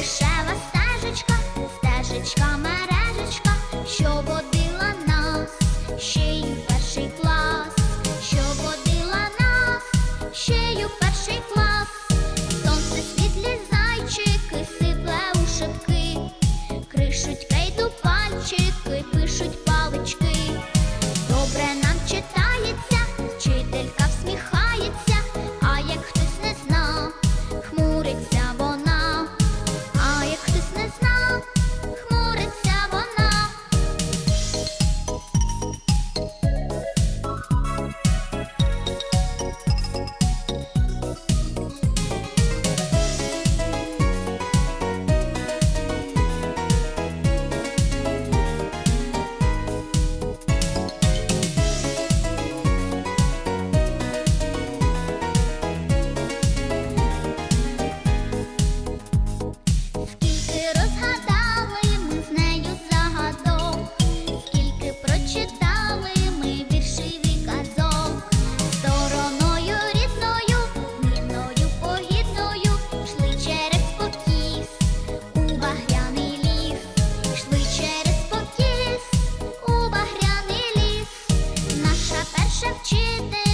дешева ста. шепчити.